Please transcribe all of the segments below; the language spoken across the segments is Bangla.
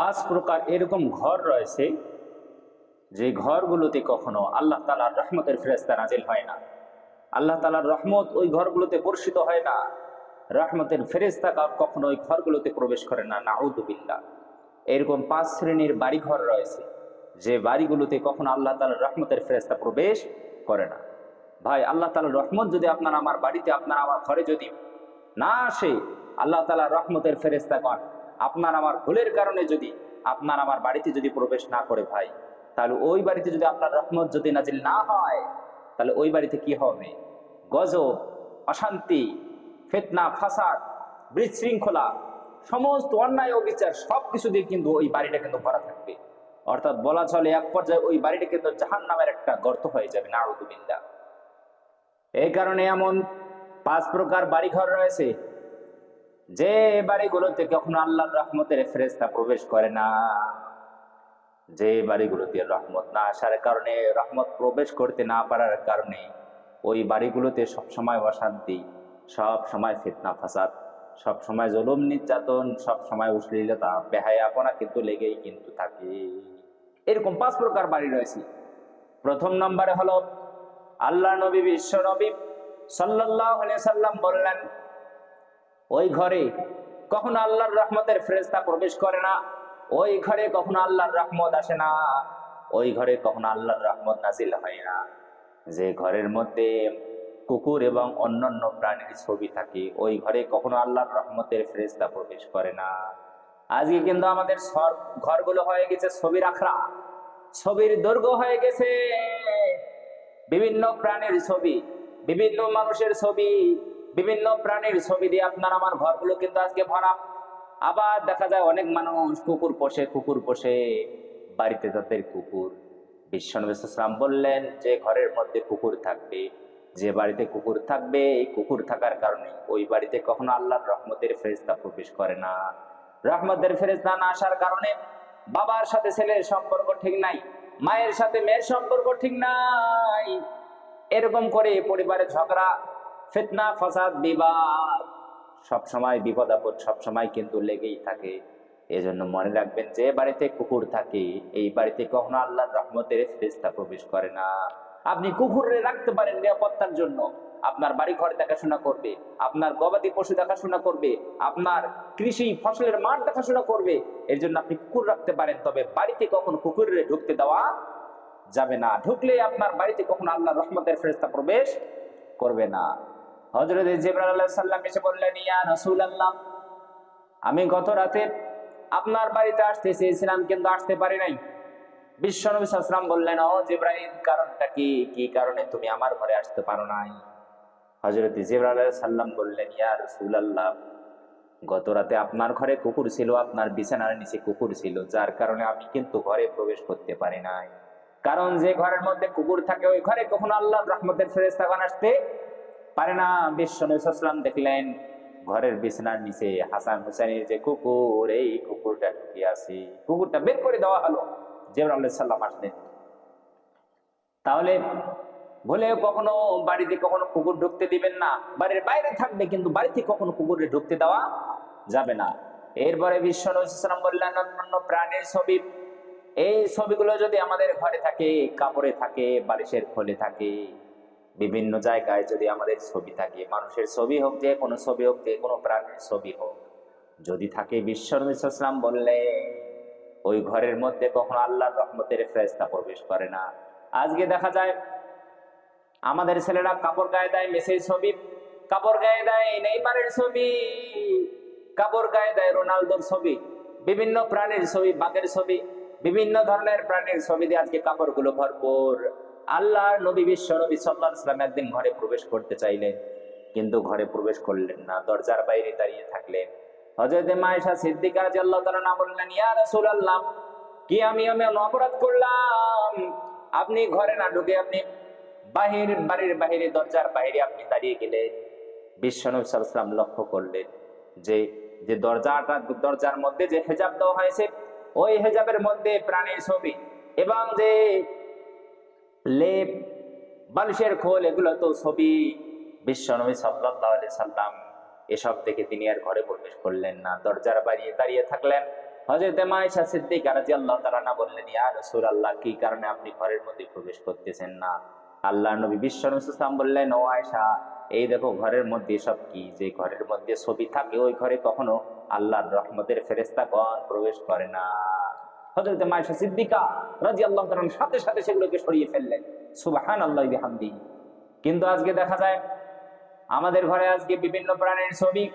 পাঁচ প্রকার এরকম ঘর রয়েছে, যে ঘরগুলোতে কখনো আল্লাহ তালার রহমতের ফেরেস্তা নাজিল হয় না। আল্লাহ তালার রহমত ওই ঘরগুলোতে বর্ষিত হয় না। রহমতের ফেরেস্তা কখনো ওই ঘরগুলোতে প্রবেশ করে না নাউদুবিল্লা এরকম পাঁচ শ্রেণির বাড়িঘর রয়েছে, যে বাড়িগুলোতে কখনো আল্লাহ তালার রহমতের ফেরেস্তা প্রবেশ করে না। ভাই, আল্লাহ তালার রহমত যদি আপনার আমার বাড়িতে, আপনার আমার ঘরে যদি না আসে, আল্লাহ তালার রহমতের ফেরেস্তা কন? আপনার আমার ভুলের কারণে যদি আপনার আমার বাড়িতে যদি প্রবেশ না করে ভাই, তাহলে ওই বাড়িতে যদি আপনার রহমত যদি নাজিল না হয়, তাহলে ওই বাড়িতে কি হবে? গজব, অশান্তি, ফেতনা, ফাসাদ, বিশৃঙ্খলা, সমস্ত অন্যায় অবিচার সব কিছু দিয়ে কিন্তু ওই বাড়িটা কিন্তু ভরা থাকবে। অর্থাৎ বলা চলে এক পর্যায়ে ওই বাড়িটা কিন্তু জাহান নামের একটা গর্ত হয়ে যাবে না আউদুবিল্লা এই কারণে এমন পাঁচ প্রকার বাড়িঘর রয়েছে। যে বাড়িগুলোতে কখনো আল্লাহর রহমতের ফেরেস্তা প্রবেশ করে না, যে বাড়িগুলোতে রহমত না আসার কারণে, রহমত প্রবেশ করতে না পারার কারণে, ওই বাড়িগুলোতে সব সময় অশান্তি সব সময় ফিতনা, ফাসাদ সব সময় জুলুম, নির্যাতন সব সময় অশ্লীলতা, বেহায়াপনা কিন্তু লেগেই কিন্তু থাকে। এরকম পাঁচ প্রকার বাড়ি রয়েছে। প্রথম নম্বরে হলো আল্লাহ নবী, বিশ্ব নবী সাল্লাহ সাল্লাম বললেন ওই ঘরে কখনো আল্লাহর রহমতের ফেরেস্তা প্রবেশ করে না। ওই ঘরে কখনো আল্লাহর রহমত আসে না। ওই ঘরে কখনো আল্লাহর রহমত নাজিল হয় না। যে ঘরের মধ্যে কুকুর এবং অন্যান্য প্রাণীর ছবি থাকে, ওই ঘরে কখনো আল্লাহর রহমতের ফেরেস্তা প্রবেশ করে না। আজকে কিন্তু আমাদের ঘরগুলো হয়ে গেছে ছবির আখড়া। ছবির দৈর্ঘ্য হয়ে গেছে। বিভিন্ন প্রাণীর ছবি, বিভিন্ন মানুষের ছবি বিভিন্ন প্রাণীর ছবি দিয়ে আপনার আমার ঘরগুলো কিন্তু আজকে ভরা। আবার দেখা যায় অনেক মানুষ কুকুর পোষে কুকুর পোষে। বাড়িতে তাদের কুকুর। বিশ্বনবিসাম বললেন, যে ঘরের মধ্যে কুকুর থাকবে, যে বাড়িতে কুকুর থাকবে, এই কুকুর থাকার কারণে ওই বাড়িতে কখনো আল্লাহর রহমতের ফেরেস্তা প্রবেশ করে না। রহমতের ফেরেস্তা না আসার কারণে বাবার সাথে ছেলের সম্পর্ক ঠিক নাই, মায়ের সাথে মেয়ের সম্পর্ক ঠিক নাই। এরকম করে পরিবারের ঝগড়া ফিতনা, ফসাদ, বিবাদ। সব সময় বিপদ, আপদ সব সময় কিন্তু লেগেই থাকে। এজন্য মনে রাখবেন যে বাড়িতে কুকুর থাকে, এই বাড়িতে কখনো আল্লাহর রহমতের ফেরেস্তা প্রবেশ করে না। আপনি কুকুরে রাখতে পারেন নিরাপত্তার জন্য। আপনার বাড়ি ঘর দেখাশোনা করবে, আপনার গবাদি পশু দেখাশোনা করবে, আপনার কৃষি ফসলের মাঠ দেখাশোনা করবে। এর জন্য আপনি কুকুর রাখতে পারেন, তবে বাড়িতে কখনো কুকুরে ঢুকতে দেওয়া যাবে না। ঢুকলে আপনার বাড়িতে কখনো আল্লাহ রহমতের ফেরেস্তা প্রবেশ করবে না। হজরত জিবরাল সাল্লাম এসে বললেন, ইয়া রসুল আমি গত রাতে আপনার বাড়িতে আসতে চেয়েছিলাম কিন্তু আসতে পারি নাই। বিশ্বনবী সাল্লাম বললেন, ও জিব্রাইল, কারণটা কি? কি কারণে তুমি আমার ঘরে আসতে পারো নাই? হজরত সাল্লাম বললেন, ইয়া রসুল আল্লাহ গত রাতে আপনার ঘরে কুকুর ছিল, আপনার বিছানার নিচে কুকুর ছিল, যার কারণে আমি কিন্তু ঘরে প্রবেশ করতে পারি নাই। কারণ যে ঘরের মধ্যে কুকুর থাকে, ওই ঘরে কখনো আল্লাহ রহমতের ফেরেস্তাগান আসতে পারে না। বিশ্ব বিশ্বনবীলাম দেখলেন, ঘরের বিছানার নিচে হাসান হুসাইনের যে কুকুর, এই কুকুরটা ঢুকে আছে। কুকুরটা বের করে দেওয়া হলো। জেবর আসলেন। তাহলে ভুলেও কখনো বাড়িতে কখনো কুকুর ঢুকতে দিবেন না। বাড়ির বাইরে থাকবে, কিন্তু বাড়িতে কখনো কুকুরে ঢুকতে দেওয়া যাবে না। এরপরে বিশ্ব বিশ্বনবীলাম বললেন, অন্যান্য প্রাণীর ছবি। এই ছবিগুলো যদি আমাদের ঘরে থাকে, কাপড়ে থাকে, বালিশের খোলে থাকে বিভিন্ন জায়গায় যদি আমাদের ছবি থাকে, মানুষের ছবি হোক যে কোনো ছবি হোক, যে কোনো প্রাণীর ছবি হোক, যদি থাকে বিশ্বনবীলাম বললে, ওই ঘরের মধ্যে কখনো আল্লাহর রহমতের ফেরেস্তা প্রবেশ করে না। আজকে দেখা যায়, আমাদের ছেলেরা কাপড় গায়ে দেয় মেসের ছবি, কাপড় গায়ে দেয় নেইমারের ছবি, কাপড় গায়ে দেয় রোনালদোর ছবি, বিভিন্ন প্রাণীর ছবি, বাঘের ছবি, বিভিন্ন ধরনের প্রাণীর ছবি দিয়ে আজকে কাপড়গুলো ভরপুর। আল্লাহ নবী বিশ্ব নবী সাল্লাহ ইসলাম একদিন ঘরে প্রবেশ করতে চাইলেন, কিন্তু ঘরে প্রবেশ করলেন না, দরজার বাইরে দাঁড়িয়ে থাকলেন। হজরত মায়েশা সিদ্দিকা বললেন, ইয়া কি আমি আমি অপরাধ করলাম? আপনি ঘরে না ঢুকে আপনি বাহির, বাড়ির বাহিরে, দরজার বাহিরে আপনি দাঁড়িয়ে গেলেন। বিশ্বনবী লক্ষ্য করলেন যে যে দরজাটা, দরজার মধ্যে যে হেজাব দেওয়া হয়েছে, ওই হেজাবের মধ্যে প্রাণীর ছবি এবং যে লেপ, বালিশের খোল, এগুলো তো ছবি। বিশ্বনবী সাল্লাহ সাল্লাম এসব দেখে তিনি আর ঘরে প্রবেশ করলেন না। দরজার বাড়িয়ে দাঁড়িয়ে থাকলেন। হজরতে মায়েশা সিদ্দিকা রাদিয়াল্লাহু তাআলা না বললেন, ইয়া রাসূলুল্লাহ, কি কারণে আপনি ঘরের মধ্যে প্রবেশ করতেছেন না? আল্লাহ নবী বিশ্ব ইসলাম বললেন, ও আয়েশা, এই দেখো ঘরের মধ্যে সব কি? যে ঘরের মধ্যে ছবি থাকে, ওই ঘরে কখনো আল্লাহর রহমতের ফেরেশতাগণ প্রবেশ করে না। হযরতে মায়েশা সিদ্দিকা রাদিয়াল্লাহু তাআলার সাথে সাথে সেগুলোকে সরিয়ে ফেললেন। সুবহানাল্লাহি বিহামদিহি। কিন্তু আজকে দেখা যায়, আমাদের ঘরে আজকে বিভিন্ন প্রাণীর ছবি,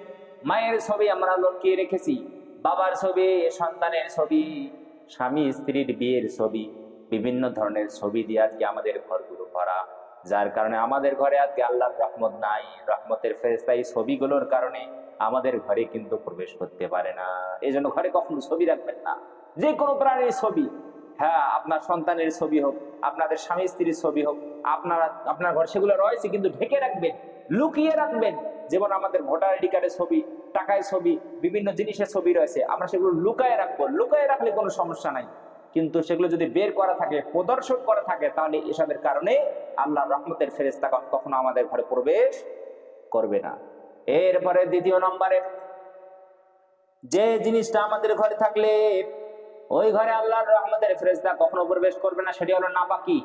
মায়ের ছবি আমরা লটকিয়ে রেখেছি, বাবার ছবি, সন্তানের ছবি, স্বামী স্ত্রীর বিয়ের ছবি, বিভিন্ন ধরনের ছবি দিয়ে আজকে আমাদের ঘরগুলো ভরা। যার কারণে আমাদের ঘরে আজকে আল্লাহর রহমত নাই, রহমতের ফেরেস্তা এই ছবিগুলোর কারণে আমাদের ঘরে কিন্তু প্রবেশ করতে পারে না। এই জন্য ঘরে কখনো ছবি রাখবেন না। যে কোনো প্রাণীর ছবি। হ্যাঁ আপনার সন্তানের ছবি হোক, আপনাদের স্বামী স্ত্রীর ছবি হোক, আপনারা, আপনার ঘর সেগুলো রয়েছে কিন্তু ঢেকে রাখবেন, লুকিয়ে রাখবেন। যেমন আমাদের ভোটার আইডি কার্ডের ছবি টাকায় ছবি, বিভিন্ন জিনিসের ছবি রয়েছে, আমরা সেগুলো লুকায় রাখব। লুকায় রাখলে কোনো সমস্যা নাই। কিন্তু সেগুলো যদি বের করা থাকে, প্রদর্শন করা থাকে, তাহলে এসবের কারণে আল্লাহ রহমতের ফেরেস্তা কখনো আমাদের ঘরে প্রবেশ করবে না। এরপরে দ্বিতীয় নম্বরে, যে জিনিসটা আমাদের ঘরে থাকলে ওই ঘরে আল্লাহর রহমতের ফেরেস্তা কখনো প্রবেশ করবে না, সেটি হলো নাপাকি।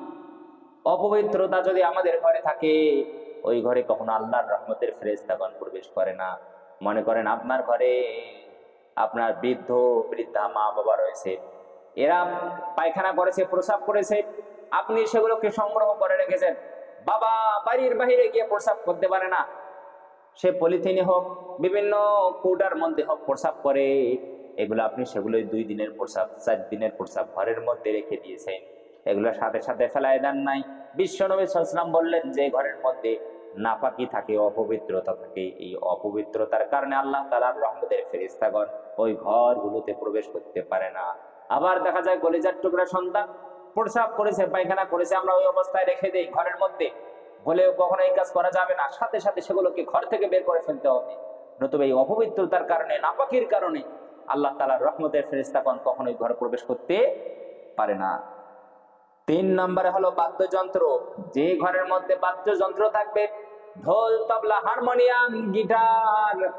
অপবিত্রতা যদি আমাদের ঘরে থাকে, ওই ঘরে কখনো আল্লাহর রহমতের ফেরেস্তাগণ প্রবেশ করে না। মনে করেন আপনার ঘরে আপনার বৃদ্ধ, বৃদ্ধা মা বাবা রয়েছে। এরা পায়খানা করেছে, প্রসাব করেছে। আপনি সেগুলোকে সংগ্রহ করে রেখেছেন। বাবা বাড়ির বাহিরে গিয়ে প্রসাব করতে পারে না। সে পলিথিনে হোক, বিভিন্ন কৌটার মধ্যে হোক প্রসাব করে। এগুলো আপনি সেগুলোই দুই দিনের প্রসাব, চার দিনের প্রসাব ঘরের মধ্যে রেখে দিয়েছেন। এগুলো সাথে সাথে ফেলাই দেন নাই। বিশ্বনবী সাল্লাম বললেন যে ঘরের মধ্যে নাপাকি থাকে, অপবিত্রতা থাকে। এই অপবিত্রতার কারণে আল্লাহ তালার রহমতের ফেরিস্তাগণ ওই ঘরগুলোতে প্রবেশ করতে পারে না। আবার দেখা যায় গলিজার টুকরা সন্তান প্রসাব করেছে, পায়খানা করেছে, আমরা ওই অবস্থায় রেখে দেই ঘরের মধ্যে। বলেও কখনো এই কাজ করা যাবে না। সাথে সাথে সেগুলোকে ঘর থেকে বের করে ফেলতে হবে। নতুবা এই অপবিত্রতার কারণে, নাপাকির কারণে আল্লাহ তালার রহমতের ফেরিস্তাগণ কখনোই ঘরে প্রবেশ করতে পারে না। তিন নম্বরে হলো বাদ্যযন্ত্র। যে ঘরের মধ্যে বাদ্যযন্ত্র থাকবে, ঢোল, তবলা, হারমোনিয়াম, গিটার,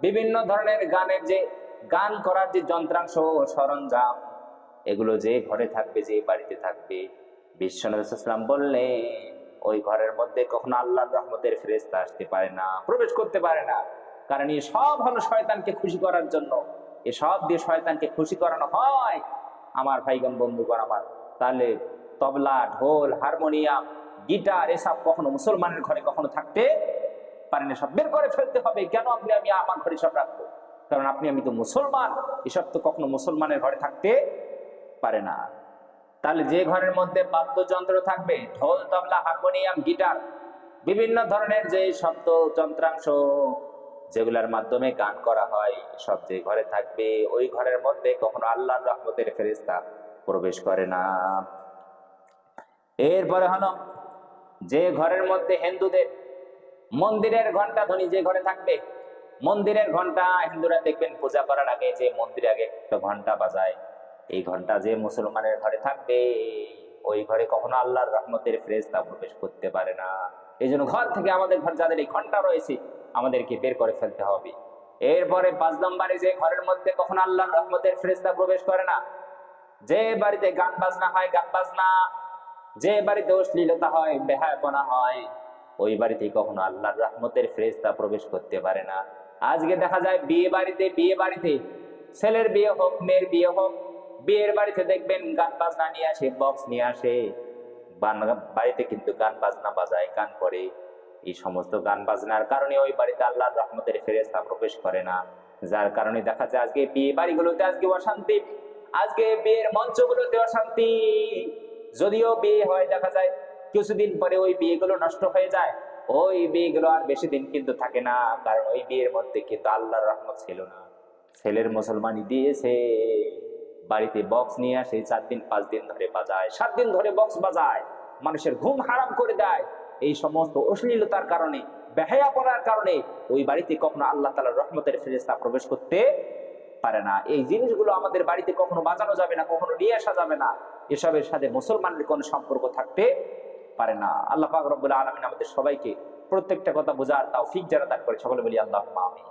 বিভিন্ন ধরনের গানের যে গান করার যে যন্ত্রাংশ, সরঞ্জাম, এগুলো যে ঘরে থাকবে, যে বাড়িতে থাকবে বিশ্বনাথ বললে ওই ঘরের মধ্যে কখনো আল্লাহর রহমতের ফেরেস্তা আসতে পারে না, প্রবেশ করতে পারে না। কারণ এই সব হলো শয়তানকে খুশি করার জন্য। এসব দিয়ে শয়তানকে খুশি করানো হয়। আমার ভাইগণ, বন্ধুগণ আমার, তাহলে তবলা, ঢোল, হারমোনিয়াম, গিটার এসব কখনো মুসলমানের ঘরে কখনো থাকতে পারে না। সব বের করে ফেলতে হবে। কেন আপনি, আমি আমার ঘরে সব রাখব? কারণ আপনি, আমি তো মুসলমান। এসব তো কখনো মুসলমানের ঘরে থাকতে পারে না। তাহলে যে ঘরের মধ্যে বাদ্যযন্ত্র থাকবে, ঢোল, তবলা, হারমোনিয়াম, গিটার, বিভিন্ন ধরনের যে শব্দ, যন্ত্রাংশ যেগুলোর মাধ্যমে গান করা হয়, সব যে ঘরে থাকবে, ওই ঘরের মধ্যে কখনো আল্লাহর রহমতের ফেরিস্তা প্রবেশ করে না। এরপরে হলো, যে ঘরের মধ্যে হিন্দুদের, মন্দিরের ঘণ্টা ধ্বনি যে ঘরে থাকবে, মন্দিরের ঘণ্টা হিন্দুরা দেখবেন পূজা করার আগে যে মন্দিরে আগে একটা ঘণ্টা বাজায়। এই ঘণ্টা যে মুসলমানের ঘরে থাকবে, ওই ঘরে কখনো আল্লাহর রহমতের ফ্রেস্তা প্রবেশ করতে পারে না। এই জন্য ঘর থেকে আমাদের ঘর যাদের এই ঘণ্টা রয়েছে, আমাদেরকে বের করে ফেলতে হবে। এরপরে পাঁচ নম্বরে যে ঘরের মধ্যে কখনো আল্লাহর রহমতের ফ্রেস্তা প্রবেশ করে না, যে বাড়িতে গান বাজনা হয়, গান বাজনা। যে বাড়িতে অশ্লীলতা হয়, বেহায়পনা হয়, ওই বাড়িতে কখনো আল্লাহর রহমতের ফ্রেস্তা প্রবেশ করতে পারে না। আজকে দেখা যায় বিয়ে বাড়িতে বিয়ে বাড়িতে, ছেলের বিয়ে হোক, মেয়ের বিয়ে হোক, বিয়ের বাড়িতে দেখবেন গান বাজনা নিয়ে আসে বক্স নিয়ে আসে। বাড়িতে কিন্তু গান বাজনা বাজায়, গান করে। এই সমস্ত গান বাজনার কারণে ওই বাড়িতে আল্লাহর রহমতের ফেরেস্তা প্রবেশ করে না। যার কারণে দেখা যায় আজকে বিয়ে বাড়িগুলোতে আজকে অশান্তি, আজকে বিয়ের মঞ্চগুলোতে অশান্তি। যদিও বিয়ে হয়, দেখা যায় কিছুদিন পরে ওই বিয়েগুলো নষ্ট হয়ে যায়। ওই বিয়েগুলো আর বেশি দিন কিন্তু থাকে না, কারণ ওই বিয়ের মধ্যে কিন্তু আল্লাহর রহমত ছিল না। ছেলের মুসলমানি দিয়েছে, বাড়িতে বক্স নিয়ে আসে, চার দিন, পাঁচ দিন ধরে বাজায়, সাত দিন ধরে বক্স বাজায়। মানুষের ঘুম হারাম করে দেয়। এই সমস্ত অশ্লীলতার কারণে, বেহায়াপনার কারণে ওই বাড়িতে কখনো আল্লাহ তালার রহমতের ফেরেস্তা প্রবেশ করতে পারে না। এই জিনিসগুলো আমাদের বাড়িতে কখনো বাঁচানো যাবে না, কখনো নিয়ে আসা যাবে না। এসবের সাথে মুসলমানের কোনো সম্পর্ক থাকতে পারে না। আল্লাহ পাক রব্বুল আলমিন আমাদের সবাইকে প্রত্যেকটা কথা বোঝার তাও ফিক যারা দান করে। সকলে বলি আল্লাহ আমি